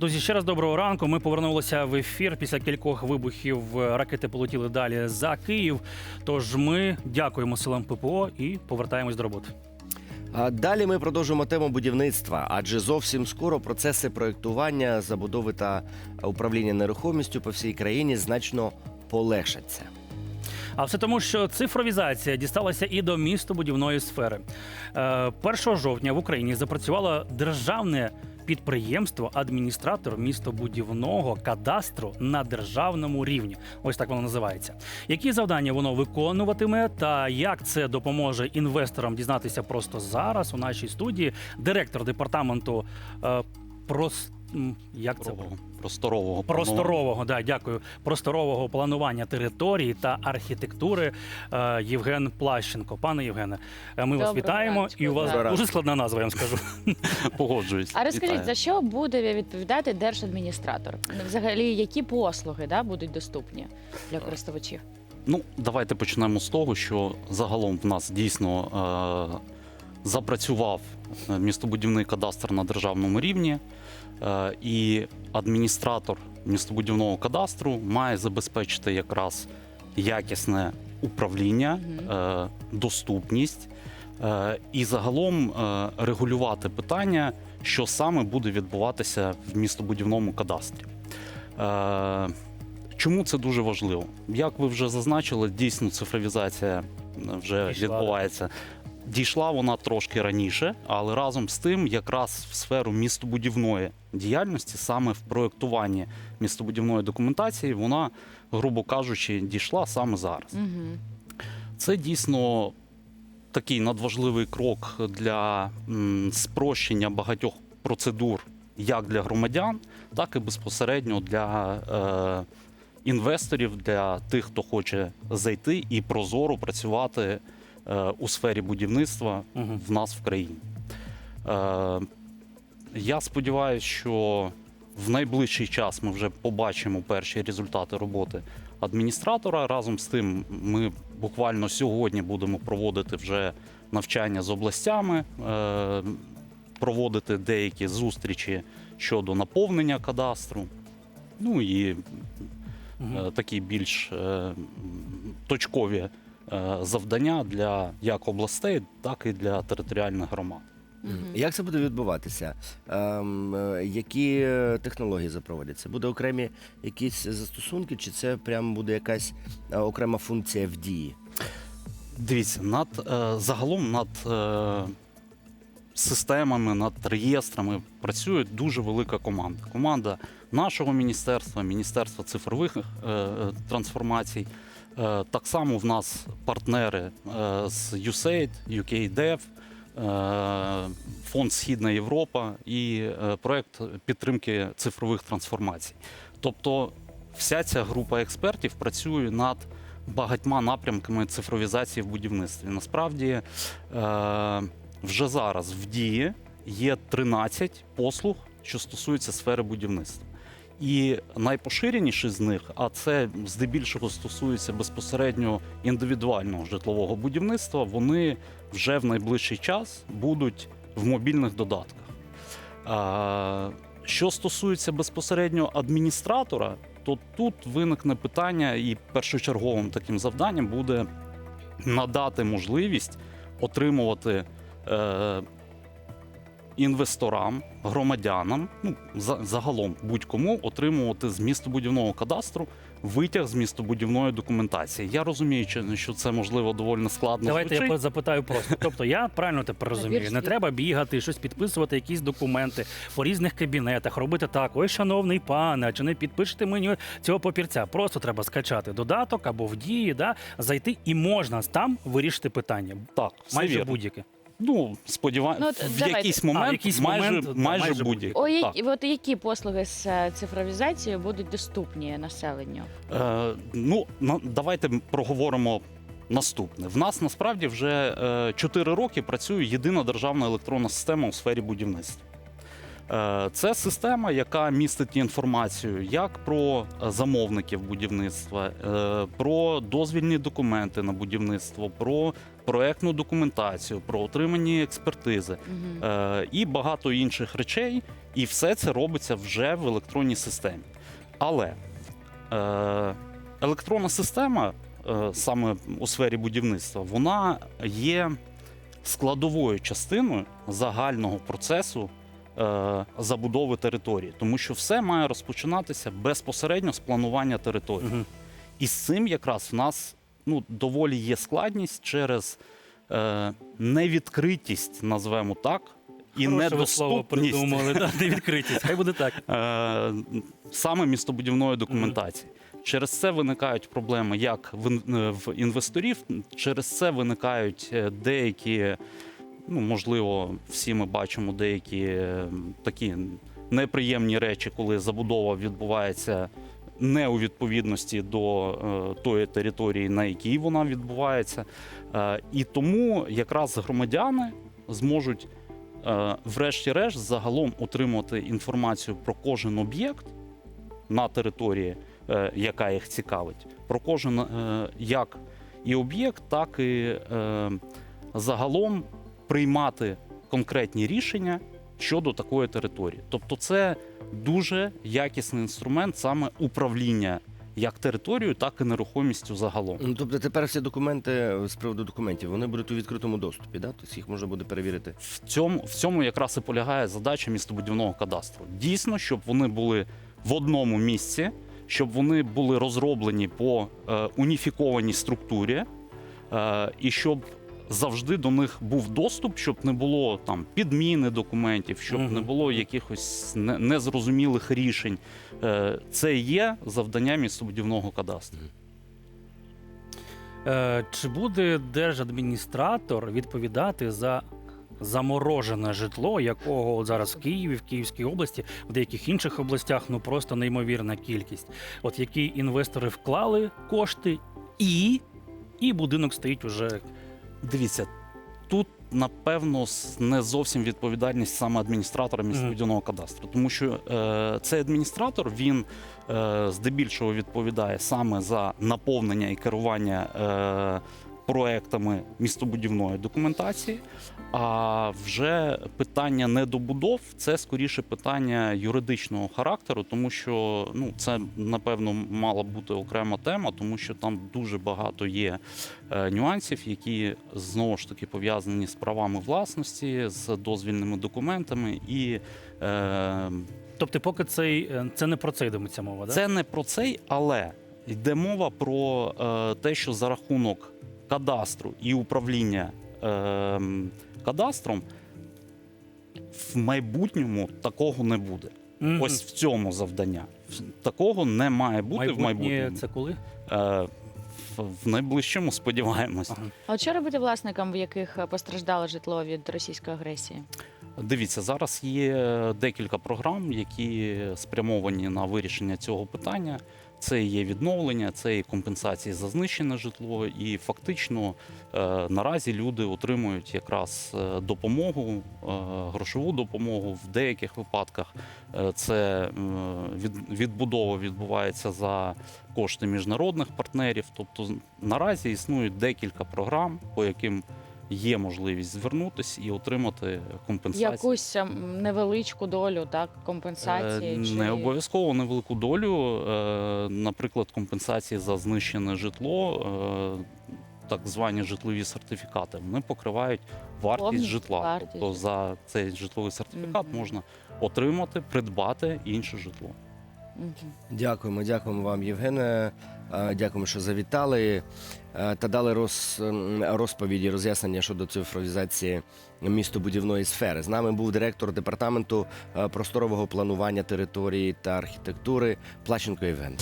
Друзі, ще раз доброго ранку. Ми повернулися в ефір після кількох вибухів. е, Ракети полетіли далі за Київ. Тож ми дякуємо силам ППО і повертаємось до роботи. А далі ми продовжуємо тему будівництва, адже зовсім скоро процеси проєктування, забудови та управління нерухомістю по всій країні значно полегшаться. А все тому, що цифровізація дісталася і до містобудівної сфери. Е, 1 жовтня в Україні запрацювало державне підприємство адміністратор містобудівного кадастру на державному рівні. Ось так воно називається. Які завдання воно виконуватиме, та як це допоможе інвесторам дізнатися просто зараз у нашій студії, директор департаменту е, прос... м, як це Просторового, просторового Просторового, да, дякую. Просторового планування території та архітектури е, Євген Плащенко. Пане Євгене, е, ми вас Доброго вітаємо. ранку, І у вас да. дуже складна назва, я вам скажу. планування. погоджуюсь. А розкажіть, Вітаю. за що буде відповідати держадміністратор? Взагалі, які послуги да, будуть доступні для користувачів? Ну, давайте почнемо з того, що загалом в нас дійсно е, запрацював містобудівний кадастр на державному рівні, е, і адміністратор містобудівного кадастру має забезпечити якраз якісне управління, е, доступність е, і загалом регулювати питання, що саме буде відбуватися в містобудівному кадастрі. Чому це дуже важливо? Як ви вже зазначили, дійсно цифровізація вже відбувається. Дійшла вона трошки раніше, але разом з тим, якраз в сферу містобудівної діяльності, саме в проєктуванні містобудівної документації, вона, грубо кажучи, дійшла саме зараз. Угу. Це дійсно такий надважливий крок для спрощення багатьох процедур як для громадян, так і безпосередньо для е, інвесторів, для тих, хто хоче зайти і прозоро працювати у сфері будівництва Мгм. в нас в країні. Е, я сподіваюся, що в найближчий час ми вже побачимо перші результати роботи адміністратора. Разом з тим, ми буквально сьогодні будемо проводити вже навчання з областями, е, проводити деякі зустрічі щодо наповнення кадастру. Ну і е, такі більш е, точкові е, завдання для як областей, так і для територіальних громад. Як це буде відбуватися? Ем, е, які е, технології запровадяться? Буде окремі якісь застосунки, чи це прямо буде якась е, окрема функція в дії? Дивіться, над е, загалом над е, системами, над реєстрами працює дуже велика команда. Команда нашого міністерства, Міністерства цифрових е, е, трансформацій. Е, так само в нас партнери е, з USAID, UKDev, е, Фонд Східна Європа і проект підтримки цифрових трансформацій. Тобто вся ця група експертів працює над багатьма напрямками цифровізації в будівництві. Насправді вже зараз в дії є 13 послуг, що стосуються сфери будівництва. І найпоширеніші з них, а це здебільшого стосується безпосередньо індивідуального житлового будівництва, вони вже в найближчий час будуть в мобільних додатках. Що стосується безпосередньо адміністратора, то тут виникне питання, і першочерговим таким завданням буде надати можливість отримувати е, інвесторам, громадянам, ну за, загалом будь-кому отримувати з містобудівного кадастру витяг з містобудівної документації. Я розумію, що- що це можливо доволі складно. Давайте звучить. я запитаю просто. Тобто, я правильно тепер розумію, не треба бігати, щось підписувати, якісь документи по різних кабінетах, робити так. Ой, шановний пане, а чи не підпишете мені цього папірця? Просто треба скачати додаток або в дії, да, зайти і можна там вирішити питання. Так, Майже будь-яке. Ну, сподіваюся, Ну, от в давайте. якийсь А, момент, в якийсь майже, момент, да, майже, майже будь-який. О, Так. які, от які послуги з е, цифровізацією будуть доступні населенню? Е, ну, на, давайте проговоримо наступне. В нас насправді вже е, 4 роки працює єдина державна електронна система у сфері будівництва. Е, Це система, яка містить інформацію як про е, замовників будівництва, е, про дозвільні документи на будівництво, про проектну документацію, про отримані експертизи і багато інших речей. І все це робиться вже в електронній системі. Але електронна система, саме у сфері будівництва, вона є складовою частиною загального процесу забудови території, тому що все має розпочинатися безпосередньо з планування території. Мгм. І з цим якраз в нас ну, доволі є складність через е, невідкритість, назвемо так, і Хороше слово недоступність придумали. Да, невідкритість. Хай буде так. е, саме містобудівної документації. Через це виникають проблеми як в, е, інвесторів, через це виникають е, деякі, ну можливо, всі ми бачимо деякі е, такі неприємні речі, коли забудова відбувається не у відповідності до е, тої території, на якій вона відбувається. Е, і тому якраз громадяни зможуть врешті-решт загалом отримувати інформацію про кожен об'єкт на території, яка їх цікавить, про кожен як і об'єкт, так і загалом приймати конкретні рішення щодо такої території. Тобто, це дуже якісний інструмент саме управління як територією, так і нерухомістю загалом. Ну, тобто тепер всі документи е, з приводу документів вони будуть у відкритому доступі, да? Тобто їх можна буде перевірити. В цьому, в цьому якраз і полягає задача містобудівного кадастру. Дійсно, щоб вони були в одному місці, щоб вони були розроблені по е, уніфікованій структурі, е, і щоб завжди до них був доступ, щоб не було там підміни документів, щоб не було якихось не- незрозумілих рішень. Е, це є завдання містобудівного кадастру. Е, Чи буде держадміністратор відповідати за заморожене житло, якого от зараз в Києві, в Київській області, в деяких інших областях ну просто неймовірна кількість. От які інвестори вклали кошти, і, і будинок стоїть уже Дивіться, тут напевно не зовсім відповідальність саме адміністратора містобудівного кадастру, тому що е, цей адміністратор він е, здебільшого відповідає саме за наповнення і керування е, проектами містобудівної документації. А вже питання недобудов це скоріше питання юридичного характеру, тому що ну це напевно мала бути окрема тема, тому що там дуже багато є е, нюансів, які знову ж таки пов'язані з правами власності, з дозвільними документами, і е, Тобто, поки цей е, це не про це йдеться мова, да? це не про цей, але йде мова про е, те, що за рахунок кадастру і управління е, кадастром в майбутньому такого не буде. Мгм. Ось в цьому завдання. Такого не має бути в майбутньому. це коли? Е, в, в найближчому сподіваємось. Ага. А що робити власникам, в яких е, постраждало житло від російської агресії? Дивіться, зараз є декілька програм, які спрямовані на вирішення цього питання. Це є відновлення, це і компенсації за знищене житло. І фактично е, наразі люди отримують якраз е, допомогу, е, грошову допомогу. В деяких випадках це відбудова відбувається за кошти міжнародних партнерів. Тобто наразі існують декілька програм, по яким є можливість звернутися і отримати компенсацію. Якусь ем, невеличку долю, так, компенсації? Е, чи... Не обов'язково невелику долю. Е, Наприклад, компенсації за знищене житло, е, так звані житлові сертифікати, вони покривають вартість Повністю житла. вартість Тобто за цей житловий сертифікат Мгм. можна отримати, придбати інше житло. Дякуємо, дякуємо вам, Євгене. Дякуємо, що завітали та дали роз, розповіді, роз'яснення щодо цифровізації містобудівної сфери. З нами був директор департаменту просторового планування території та архітектури Плащенко Євген.